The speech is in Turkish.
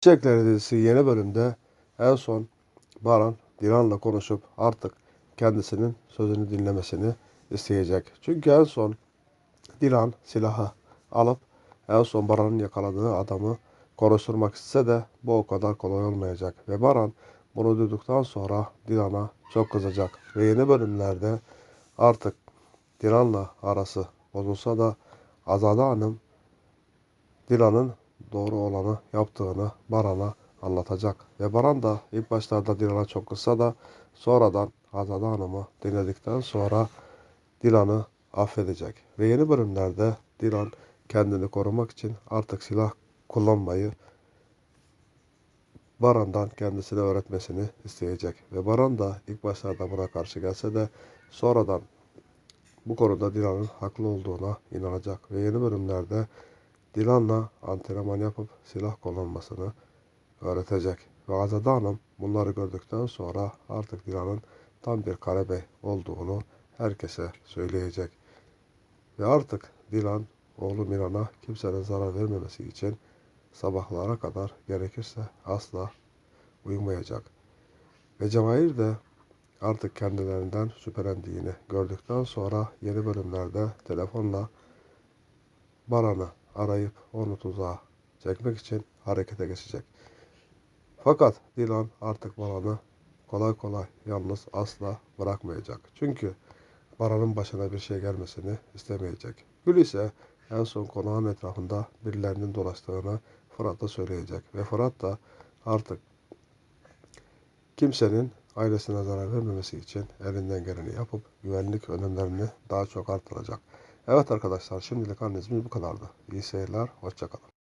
Çiçekleri dizisi yeni bölümde en son Baran Dilan'la konuşup artık kendisinin sözünü dinlemesini isteyecek. Çünkü en son Dilan silahı alıp en son Baran'ın yakaladığı adamı konuşturmak istese de bu o kadar kolay olmayacak. Ve Baran bunu duyduktan sonra Dilan'a çok kızacak. Ve yeni bölümlerde artık Dilan'la arası bozulsa da Azade Hanım Dilan'ın doğru olanı yaptığını Baran'a anlatacak. Ve Baran da ilk başlarda Dilan'a çok kızsa da sonradan Azade Hanım'ı dinledikten sonra Dilan'ı affedecek. Ve yeni bölümlerde Dilan kendini korumak için artık silah kullanmayı Baran'dan kendisine öğretmesini isteyecek. Ve Baran da ilk başlarda buna karşı gelse de sonradan bu konuda Dilan'ın haklı olduğuna inanacak. Ve yeni bölümlerde Dilan'la antrenman yapıp silah kullanmasını öğretecek. Ve Azade Hanım bunları gördükten sonra artık Dilan'ın tam bir karebey olduğunu herkese söyleyecek. Ve artık Dilan oğlu Miran'a kimsenin zarar vermemesi için sabahlara kadar gerekirse asla uyumayacak. Ve Cevahir de artık kendilerinden şüphelendiğini gördükten sonra yeni bölümlerde telefonla Baran'ı arayıp onu tuzağa çekmek için harekete geçecek. Fakat Dilan artık Baran'ı kolay kolay yalnız asla bırakmayacak. Çünkü Baran'ın başına bir şey gelmesini istemeyecek. Gül ise en son konağın etrafında birilerinin dolaştığını Fırat'a söyleyecek. Ve Fırat da artık kimsenin ailesine zarar vermemesi için elinden geleni yapıp güvenlik önlemlerini daha çok artıracak. Evet arkadaşlar şimdilik analizimiz bu kadardı. İyi seyirler, hoşçakalın.